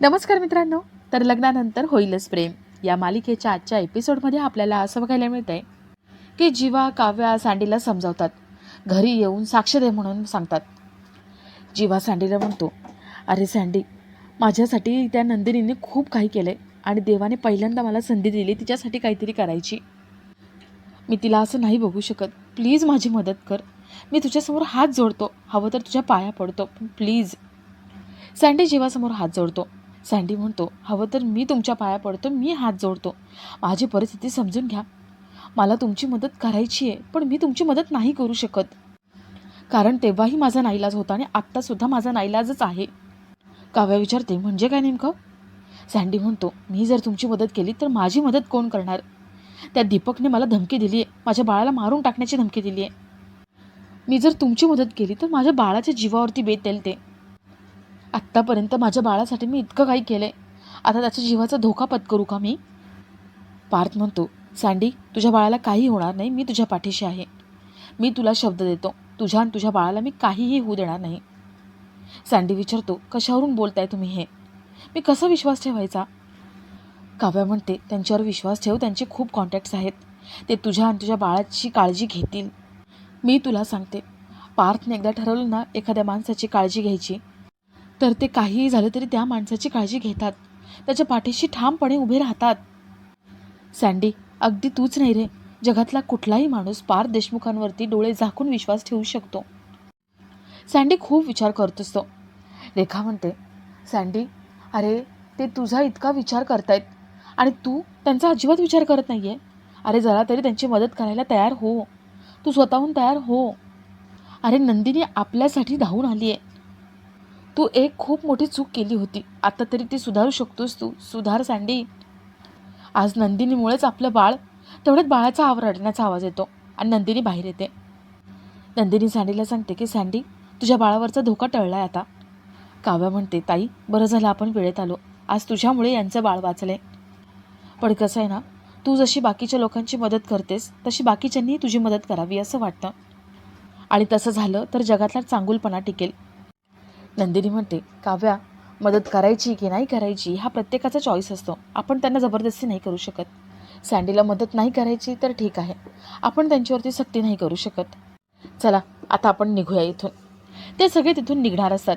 नमस्कार मित्रांनो तर लग्नानंतर होईलच प्रेम. या मालिकेच्या आजच्या एपिसोडमध्ये आपल्याला असं बघायला मिळतं आहे की जीवा काव्या सांडीला समजावतात. घरी येऊन साक्ष दे म्हणून सांगतात. जीवा सांडीला म्हणतो अरे सँडी माझ्यासाठी त्या नंदिनीने खूप काही केलं आहे आणि देवाने पहिल्यांदा मला संधी दिली तिच्यासाठी काहीतरी करायची. मी तिला असं नाही बघू शकत. प्लीज माझी मदत कर. मी तुझ्यासमोर हात जोडतो. हवं तर तुझ्या पाया पडतो. पण प्लीज. सँडी जीवासमोर हात जोडतो. सँडी म्हणतो हवं तर मी तुमच्या पाया पडतो मी हात जोडतो. माझी परिस्थिती समजून घ्या. मला तुमची मदत करायची आहे पण मी तुमची मदत नाही करू शकत. कारण तेव्हाही माझा नाईलाज होता आणि आत्तासुद्धा माझा नाईलाजच आहे. काव्या विचारते म्हणजे काय नेमकं? सँडी म्हणतो मी जर तुमची मदत केली तर माझी मदत कोण करणार? त्या दीपकने मला धमकी दिली आहे. माझ्या बाळाला मारून टाकण्याची धमकी दिली आहे. मी जर तुमची मदत केली तर माझ्या बाळाच्या जीवावरती बेतेल ते आत्तापर्यंत माझ्या बाळासाठी मी इतकं काही केलं आहे आता त्याच्या जीवाचा धोका पत्करू का मी? पार्थ म्हणतो सँडी तुझ्या बाळाला काही होणार नाही मी तुझ्या पाठीशी आहे. मी तुला शब्द देतो. तुझ्या आणि तुझ्या बाळाला मी काहीही होऊ देणार नाही. सँडी विचारतो कशावरून बोलताय तुम्ही हे? मी कसा विश्वास ठेवायचा? काव्या म्हणते त्यांच्यावर विश्वास ठेव त्यांचे खूप कॉन्टॅक्ट्स आहेत. ते तुझ्या आणि तुझ्या बाळाची काळजी घेतील. मी तुला सांगते पार्थने एकदा ठरवलं ना एखाद्या माणसाची काळजी घ्यायची. तर ते काहीही झालं तरी त्या माणसाची काळजी घेतात. त्याच्या पाठीशी ठामपणे उभे राहतात. सँडी अगदी तूच नाही रे. जगातला कुठलाही माणूस पार देशमुखांवरती डोळे झाकून विश्वास ठेवू शकतो. सँडी खूप विचार करत असतो. रेखा म्हणते सँडी अरे ते तुझा इतका विचार करतायत. आणि तू त्यांचा अजिबात विचार करत नाही आहे अरे जरा तरी त्यांची मदत करायला तयार हो. तू स्वतःहून तयार हो. अरे नंदिनी आपल्यासाठी धावून आली आहे तू एक खूप मोठी चूक केली होती. आता तरी ती सुधारू शकतोस तू. सुधार सांडी. आज नंदिनीमुळेच आपलं बाळ तेवढ्यात बाळाचा आव रडण्याचा आवाज येतो आणि नंदिनी बाहेर येते. नंदिनी सँडीला सांगते की सँडी तुझ्या बाळावरचा धोका टळला आहे आता. काव्या म्हणते ताई बरं झालं आपण वेळेत आलो. आज तुझ्यामुळे यांचं बाळ वाचले पण कसं आहे ना तू जशी बाकीच्या लोकांची मदत करतेस तशी बाकीच्यांनीही तुझी मदत करावी असं वाटतं. आणि तसं झालं तर जगातला चांगुलपणा टिकेल. नंदिनी म्हणते काव्या मदत करायची की नाही करायची हा प्रत्येकाचा चॉईस असतो. आपण त्यांना जबरदस्ती नाही करू शकत. सँडीला मदत नाही करायची तर ठीक आहे. आपण त्यांच्यावरती सक्ती नाही करू शकत. चला आता आपण निघूया इथून. ते सगळे तिथून निघणार असतात.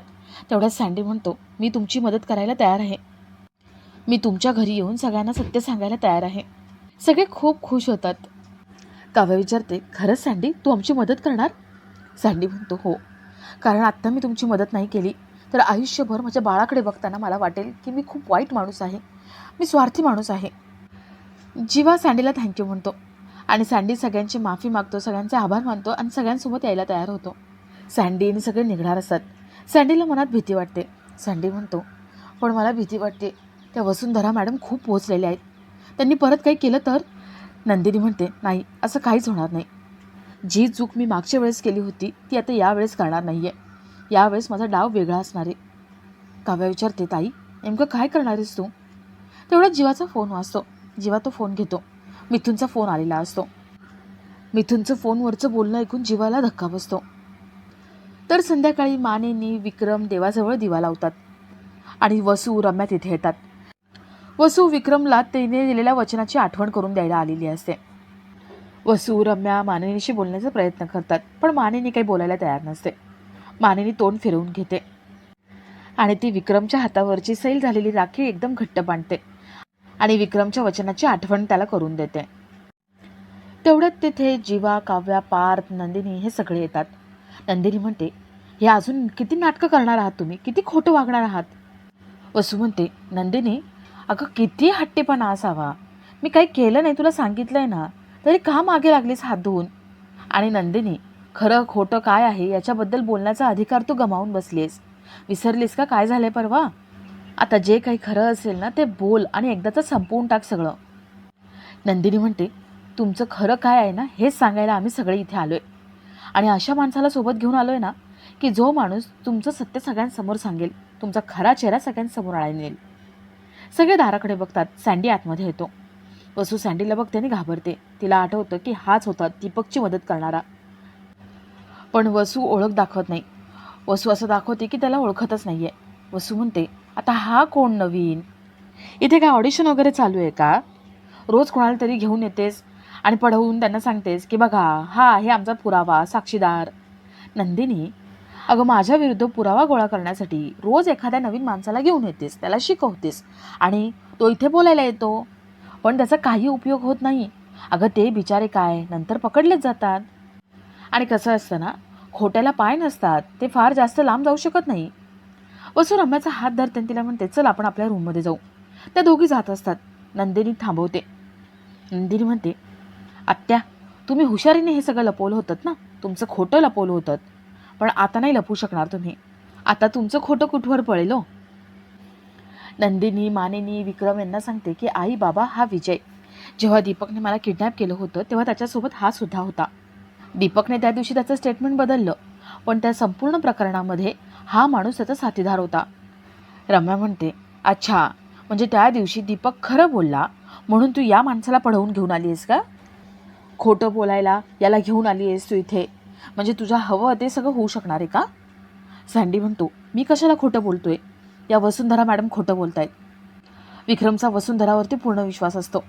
तेवढ्यात सँडी म्हणतो मी तुमची मदत करायला तयार आहे. मी तुमच्या घरी येऊन सगळ्यांना सत्य सांगायला तयार आहे. सगळे खूप खुश होतात. काव्या विचारते खरंच सँडी तू आमची मदत करणार? सँडी म्हणतो हो. कारण आत्ता मी तुमची मदत नाही केली. तर आयुष्यभर माझ्या बाळाकडे बघताना मला वाटेल की मी खूप वाईट माणूस आहे. मी स्वार्थी माणूस आहे. जीवा सँडीला थँक्यू म्हणतो. आणि सँडी सगळ्यांची माफी मागतो सगळ्यांचे आभार मानतो आणि सगळ्यांसोबत यायला तयार होतो. सँडी आणि सगळे निघणार असतात. सँडीला मनात भीती वाटते. सँडी म्हणतो पण मला भीती वाटते. त्या वसुंधरा मॅडम खूप पोचलेल्या आहेत. त्यांनी परत काही केलं तर? नंदिनी म्हणते नाही असं काहीच होणार नाही. जी चूक मी मागच्या वेळेस केली होती ती आता यावेळेस करणार नाही आहे यावेळेस माझा डाव वेगळा असणार. आहे काव्या विचारते ताई नेमकं काय करणार आहेस तू? तेवढ्यात जीवाचा फोन वाचतो जीवा तो फोन घेतो. मिथूनचा फोन आलेला असतो. मिथूनचं फोनवरचं बोलणं ऐकून जीवाला धक्का बसतो. तर संध्याकाळी मानेनी विक्रम देवाजवळ दिवा लावतात आणि वसू रम्या तिथे येतात. वसू विक्रमला तिने दिलेल्या वचनाची आठवण करून द्यायला आलेली असते. वसू रम्या मानिनीशी बोलण्याचा प्रयत्न करतात पण मानिनी काही बोलायला तयार नसते. मानिनी तोंड फिरवून घेते. आणि ती विक्रमच्या हातावरची सैल झालेली राखी एकदम घट्ट बांधते. आणि विक्रमच्या वचनाची आठवण त्याला करून देते. तेवढ्यात तिथे जीवा काव्या पार्थ नंदिनी हे सगळे येतात. नंदिनी म्हणते हे अजून किती नाटकं करणार आहात तुम्ही? किती खोटं वागणार आहात? वसू म्हणते नंदिनी अगं किती हट्टेपणा असावा. मी काही केलं नाही तुला सांगितलंय ना. तरी का मागे लागलीस हात धुवून? आणि नंदिनी खरं खोटं काय आहे याच्याबद्दल बोलण्याचा अधिकार तू गमावून बसलीस? विसरलीस का? काय झालंय परवा? आता जे काही खरं असेल ना ते बोल आणि एकदाचं संपवून टाक सगळं. नंदिनी म्हणते तुमचं खरं काय आहे ना हेच सांगायला आम्ही सगळे इथे आलो आहे आणि अशा माणसाला सोबत घेऊन आलो आहे ना की जो माणूस तुमचं सत्य सगळ्यांसमोर सांगेल तुमचा खरा चेहरा सगळ्यांसमोर आणेल सगळे दाराकडे बघतात सँडी आतमध्ये येतो. वसू सँडीला बघते आणि घाबरते. तिला आठवतं की हाच होता दीपकची मदत करणारा. पण वसू ओळख दाखवत नाही. वसू असं दाखवते की त्याला ओळखतच नाही आहे वसू म्हणते आता हा कोण नवीन? इथे काय ऑडिशन वगैरे चालू आहे का? रोज कोणाला तरी घेऊन येतेस आणि पढवून त्यांना सांगतेस की बघा हा आहे आमचा पुरावा साक्षीदार. नंदिनी अगं माझ्या विरुद्ध पुरावा गोळा करण्यासाठी रोज एखाद्या नवीन माणसाला घेऊन येतेस त्याला शिकवतेस आणि तो इथे बोलायला येतो. पण त्याचा काही उपयोग होत नाही. अगं ते बिचारे काय? नंतर पकडलेच जातात. आणि कसं असतं ना खोट्याला पाय नसतात. ते फार जास्त लांब जाऊ शकत नाही. वसू रम्याचा हात धरते तिला म्हणते चल आपण आपल्या रूममध्ये जाऊ. त्या दोघी जात असतात. नंदिनी थांबवते. नंदिनी म्हणते आत्या तुम्ही हुशारीने हे सगळं लपवलं होतं ना? तुमचं खोटं लपवलं होतं पण आता नाही लपवू शकणार तुम्ही. आता तुमचं खोटं कुठवर पळेल हो? नंदिनी मानिनी विक्रम यांना सांगते की आई बाबा हा विजय. जेव्हा दीपकने मला किडनॅप केलं होतं तेव्हा त्याच्यासोबत हा सुद्धा होता. दीपकने त्या दिवशी त्याचं स्टेटमेंट बदललं पण त्या संपूर्ण प्रकरणामध्ये हा माणूस त्याचा साथीदार होता. रम्या म्हणते अच्छा म्हणजे त्या दिवशी दीपक खरं बोलला? म्हणून तू या माणसाला पढवून घेऊन आली आहेस का? खोटं बोलायला याला घेऊन आली आहेस तू इथे? म्हणजे तुझ्या हवं ते सगळं होऊ शकणार आहे का? सँडी म्हणतो मी कशाला खोटं बोलतोय? या वसुंधरा मॅडम खोटं बोलतायत. विक्रमचा वसुंधरावरती पूर्ण विश्वास असतो.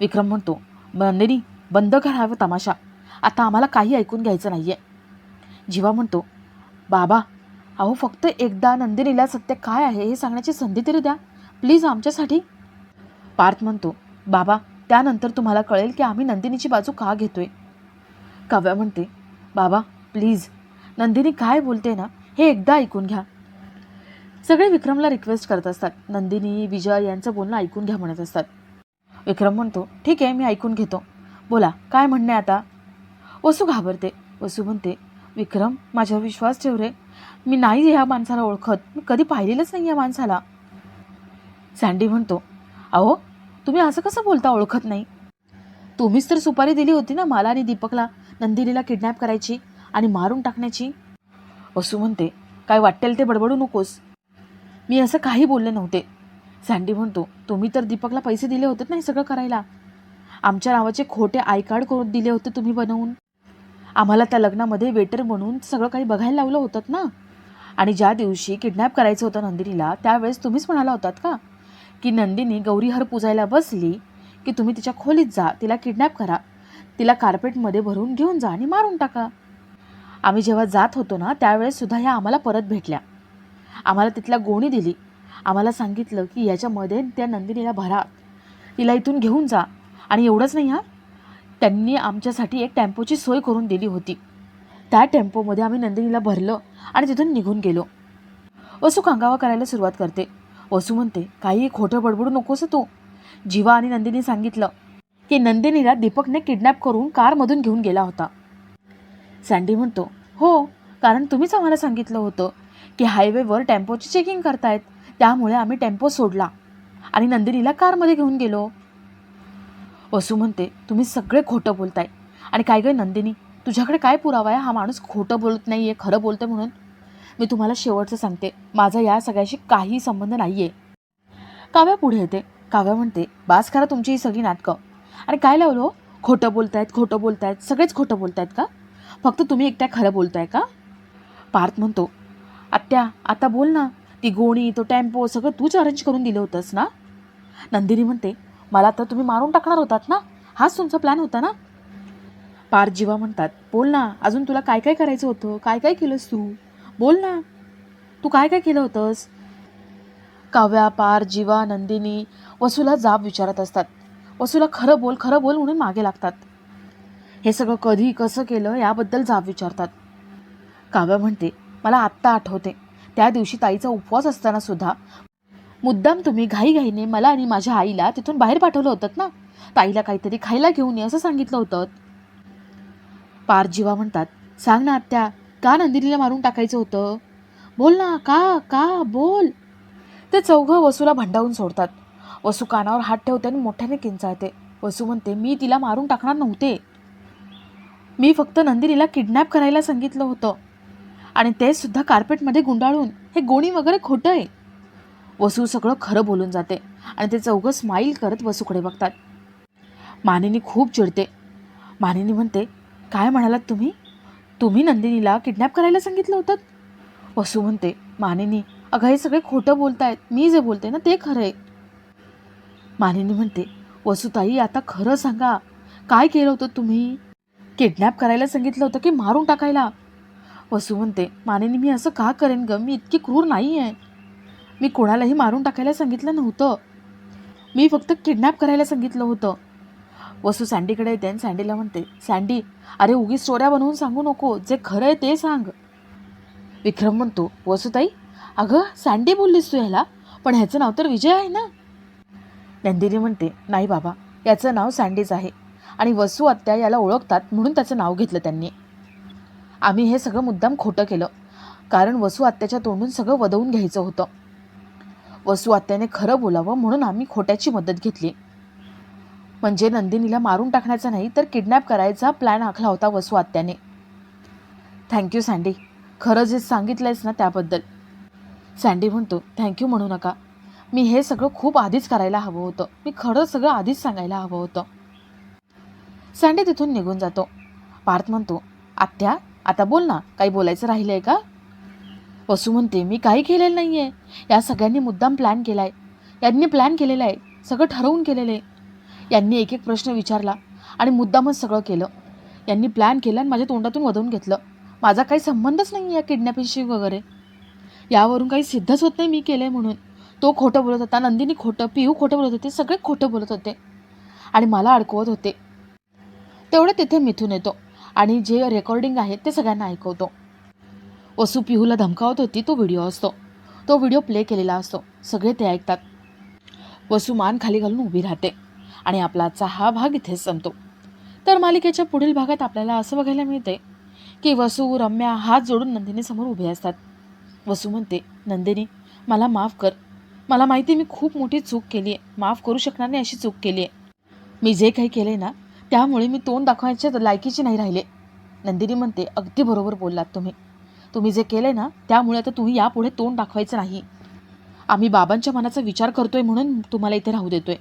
विक्रम म्हणतो नंदिनी बंद करावं तमाशा. आता आम्हाला काही ऐकून घ्यायचं नाही आहे जीवा म्हणतो बाबा अहो फक्त एकदा नंदिनीला सत्य काय आहे हे सांगण्याची संधी तरी द्या. प्लीज आमच्यासाठी. पार्थ म्हणतो बाबा त्यानंतर तुम्हाला कळेल की आम्ही नंदिनीची बाजू का घेतोय. काव्या म्हणते बाबा प्लीज. नंदिनी काय बोलते ना हे एकदा ऐकून घ्या. सगळे विक्रमला रिक्वेस्ट करत असतात. नंदिनी विजय यांचं बोलणं ऐकून घ्या म्हणत असतात. विक्रम म्हणतो ठीक आहे मी ऐकून घेतो. बोला काय म्हणणे आता? वसू घाबरते. वसू म्हणते विक्रम माझ्यावर विश्वास ठेव रे. मी नाही ह्या माणसाला ओळखत. मी कधी पाहिलेलंच नाही या माणसाला. सँडी म्हणतो अहो तुम्ही असं कसं बोलता ओळखत नाही? तुम्हीच तर सुपारी दिली होती ना मला आणि दीपकला नंदिनीला किडनॅप करायची आणि मारून टाकण्याची? वसू म्हणते काय वाटेल ते बडबडू नकोस. मी असं काही बोलले नव्हते. सँडी म्हणतो तुम्ही तर दीपकला पैसे दिले होते ना हे सगळं करायला. आमच्या नावाचे खोटे आय कार्ड करून दिले होते तुम्ही बनवून. आम्हाला त्या लग्नामध्ये वेटर बनवून सगळं काही बघायला लावलं होतं ना. आणि ज्या दिवशी किडनॅप करायचं होतं नंदिनीला त्यावेळेस तुम्हीच म्हणाला होतात का? की नंदिनी गौरीहर पूजायला बसली की तुम्ही तिच्या खोलीत जा तिला किडनॅप करा. तिला कार्पेटमध्ये भरून घेऊन जा आणि मारून टाका. आम्ही जेव्हा जात होतो ना त्यावेळेस सुद्धा ह्या आम्हाला परत भेटल्या. आम्हाला तिथल्या गोणी दिली. आम्हाला सांगितलं की याच्यामध्ये त्या नंदिनीला भरा. तिला इथून घेऊन जा. आणि एवढंच नाही हा. त्यांनी आमच्यासाठी एक टेम्पोची सोय करून दिली होती. त्या टेम्पोमध्ये आम्ही नंदिनीला भरलं आणि तिथून निघून गेलो. वसू कांगावा करायला सुरुवात करते. वसू म्हणते काही खोटं बडबडू नकोस तू. जीवा आणि नंदिनी सांगितलं की नंदिनीला दीपकने किडनॅप करून कारमधून घेऊन गेला होता. सँडी म्हणतो हो कारण तुम्हीच आम्हाला सांगितलं होतं की हायवेवर टेम्पोची चेकिंग करतायत. त्यामुळे आम्ही टेम्पो सोडला. आणि नंदिनीला कारमध्ये घेऊन गेलो. वसू म्हणते तुम्ही सगळे खोटं बोलताय. आणि काय काय नंदिनी तुझ्याकडे काय पुरावा आहे? हा माणूस खोटं बोलत नाही आहे खरं बोलतं म्हणून. मी तुम्हाला शेवटचं सांगते माझा या सगळ्याशी काही संबंध नाही आहे काव्या पुढे येते. काव्या म्हणते बास खरा तुमची ही सगळी नाटकं. आणि काय लावलो हो? खोटं बोलतायत खोटं बोलतायत सगळेच खोटं बोलतायत का? फक्त तुम्ही एकट्या खरं बोलताय का? पार्थ म्हणतो आत्या आता बोल ना. ती गोणी तो टेम्पो सगळं तूच अरेंज करून दिलं होतंस ना? नंदिनी म्हणते मला तर तुम्ही मारून टाकणार होतात ना? हाच तुमचा प्लॅन होता ना? पार जीवा म्हणतात बोल ना अजून तुला काय काय करायचं होतं? काय काय केलंस तू? बोल ना. तू काय काय केलं होतंस? काव्या पार जीवा नंदिनी वसूला जाब विचारत असतात. वसूला खरं बोल खरं बोल म्हणून मागे लागतात. हे सगळं कधी कसं केलं याबद्दल जाब विचारतात. काव्या म्हणते मला आत्ता आठवते. त्या दिवशी ताईचा उपवास असताना सुद्धा मुद्दाम तुम्ही घाईघाईने मला आणि माझ्या आईला तिथून बाहेर पाठवलं होतं ना? ताईला काहीतरी खायला घेऊन ये असं सांगितलं होतं. पार जीवा म्हणतात सांग ना आत्या का नंदिनीला मारून टाकायचं होतं? बोल ना का का बोल. ते चौघं वसूला भंडावून सोडतात. वसू कानावर हात ठेवते आणि मोठ्याने किंचाळते. वसू म्हणते मी तिला मारून टाकणार नव्हते. मी फक्त नंदिनीला किडनॅप करायला सांगितलं होतं. आणि ते सुद्धा कार्पेटमध्ये गुंडाळून हे गोणी वगैरे खोटं आहे. वसू सगळं खरं बोलून जाते आणि ते चौघं स्माईल करत वसूकडे बघतात. मानिनी खूप चिडते. मानिनी म्हणते काय म्हणालात तुम्ही? तुम्ही नंदिनीला किडनॅप करायला सांगितलं होतं? वसू म्हणते मानिनी अगं हे सगळे खोटं बोलतायत. मी जे बोलते ना ते खरं आहे. मानिनी म्हणते वसुताई आता खरं सांगा. काय केलं होतं तुम्ही? किडनॅप करायला सांगितलं होतं की मारून टाकायला? वसू म्हणते मानेने मी असं का करेन ग? मी इतकी क्रूर नाही आहे मी कोणालाही मारून टाकायला सांगितलं नव्हतं. मी फक्त किडनॅप करायला सांगितलं होतं. वसू सँडीकडे येते आणि सँडीला म्हणते सँडी अरे उगी स्टोऱ्या बनवून सांगू नको. जे खरं आहे ते सांग. विक्रम म्हणतो वसुताई अगं सँडी बोललीस तू ह्याला? पण ह्याचं नाव तर विजय आहे ना? नंदिनी म्हणते नाही बाबा याचं नाव सँडीच आहे आणि वसू आत्या याला ओळखतात म्हणून त्याचं नाव घेतलं त्यांनी. आम्ही हे सगळं मुद्दाम खोटं केलं. कारण वसू आत्याच्या तोंडून सगळं वदवून घ्यायचं होतं. वसू आत्याने खरं बोलावं म्हणून आम्ही खोट्याची मदत घेतली. म्हणजे नंदिनीला मारून टाकण्याचा नाही तर किडनॅप करायचा प्लॅन आखला होता वसू आत्याने. थँक्यू सँडी खरं जे सांगितलंयस ना त्याबद्दल. सँडी म्हणतो थँक्यू म्हणू नका. मी हे सगळं खूप आधीच करायला हवं होतं. मी खरं सगळं आधीच सांगायला हवं होतं. सँडी तिथून निघून जातो. पार्थ म्हणतो आत्या आता बोल ना काही बोलायचं राहिलं आहे का? वसू म्हणते मी काही केलेलं नाही आहे या सगळ्यांनी मुद्दाम प्लॅन केला आहे यांनी प्लॅन केलेला आहे. सगळं ठरवून केलेलं आहे. यांनी एक एक प्रश्न विचारला आणि मुद्दामच सगळं केलं. यांनी प्लॅन केलं आणि माझ्या तोंडातून वधवून घेतलं. माझा काही संबंधच नाही या किडनॅपिंगशी वगैरे. यावरून काही सिद्धच होत नाही मी केलं आहे म्हणून. तो खोटं बोलत होता नंदिनी खोटं पिहू खोटं बोलत होते सगळे खोटं बोलत होते. आणि मला अडकवत होते. तेवढं तिथे मिथून येतो. आणि जे रेकॉर्डिंग आहे ते सगळ्यांना ऐकवतो. वसू पिहूला धमकावत होती तो व्हिडिओ असतो. तो व्हिडिओ प्ले केलेला असतो. सगळे ते ऐकतात. वसू मान खाली घालून उभी राहते आणि आपलाचा हा भाग इथेच संपतो. तर मालिकेच्या पुढील भागात आपल्याला असं बघायला मिळते की वसू रम्या हात जोडून नंदिनीसमोर उभे असतात. वसू म्हणते नंदिनी मला माफ कर. मला माहिती आहे मी खूप मोठी चूक केली आहे माफ करू शकणार नाही अशी चूक केली आहे मी जे काही केले ना त्यामुळे मी तोंड दाखवायच्या लायकीची नाही राहिले. नंदिनी म्हणते अगदी बरोबर बोललात तुम्ही. तुम्ही जे केले ना त्यामुळे आता तुम्ही यापुढे तोंड दाखवायचं नाही. आम्ही बाबांच्या मनाचा विचार करतोय म्हणून तुम्हाला इथे राहू देतोय.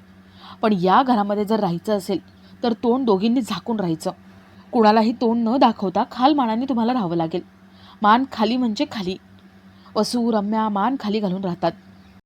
पण या घरामध्ये जर राहायचं असेल तर तोंड दोघींनी झाकून राहायचं. कुणालाही तोंड न दाखवता खाल मानाने तुम्हाला राहावं लागेल. मान खाली म्हणजे खाली. वसू रम्या मान खाली घालून राहतात.